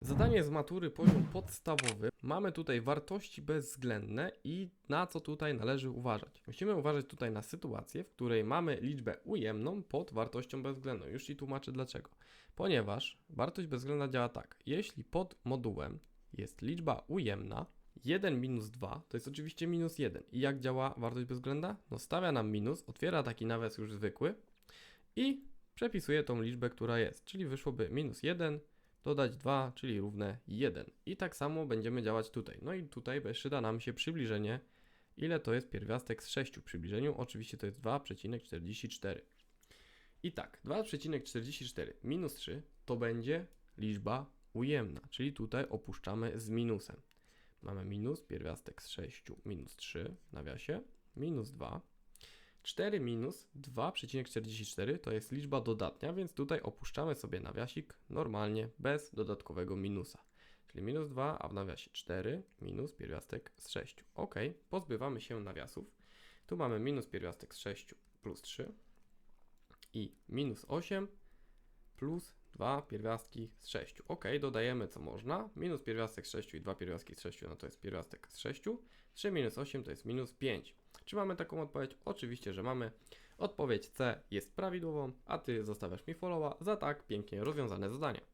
Zadanie z matury poziom podstawowy. Mamy tutaj wartości bezwzględne i na co tutaj należy uważać. Musimy uważać tutaj na sytuację, w której mamy liczbę ujemną pod wartością bezwzględną. Już Ci tłumaczę dlaczego. Ponieważ wartość bezwzględna działa tak. Jeśli pod modułem jest liczba ujemna, 1 minus 2 to jest oczywiście minus 1. I jak działa wartość bezwzględna? No stawia nam minus, otwiera taki nawias już zwykły i przepisuje tą liczbę, która jest. Czyli wyszłoby minus 1, dodać 2, czyli równe 1. I tak samo będziemy działać tutaj. No i tutaj przyda nam się przybliżenie. Ile to jest pierwiastek z 6 w przybliżeniu? Oczywiście to jest 2,44. I tak, 2,44 minus 3 to będzie liczba ujemna, czyli tutaj opuszczamy z minusem. Mamy minus, pierwiastek z 6 minus 3 w nawiasie, minus 2. 4 minus 2,44 to jest liczba dodatnia, więc tutaj opuszczamy sobie nawiasik normalnie, bez dodatkowego minusa. Czyli minus 2, a w nawiasie 4 minus pierwiastek z 6. Ok, pozbywamy się nawiasów. Tu mamy minus pierwiastek z 6 plus 3 i minus 8 plus 2 pierwiastki z 6. Ok, dodajemy co można. Minus pierwiastek z 6 i 2 pierwiastki z 6 no to jest pierwiastek z 6. 3 minus 8 to jest minus 5. Czy mamy taką odpowiedź? Oczywiście, że mamy. Odpowiedź C jest prawidłową, a Ty zostawiasz mi followa za tak pięknie rozwiązane zadanie.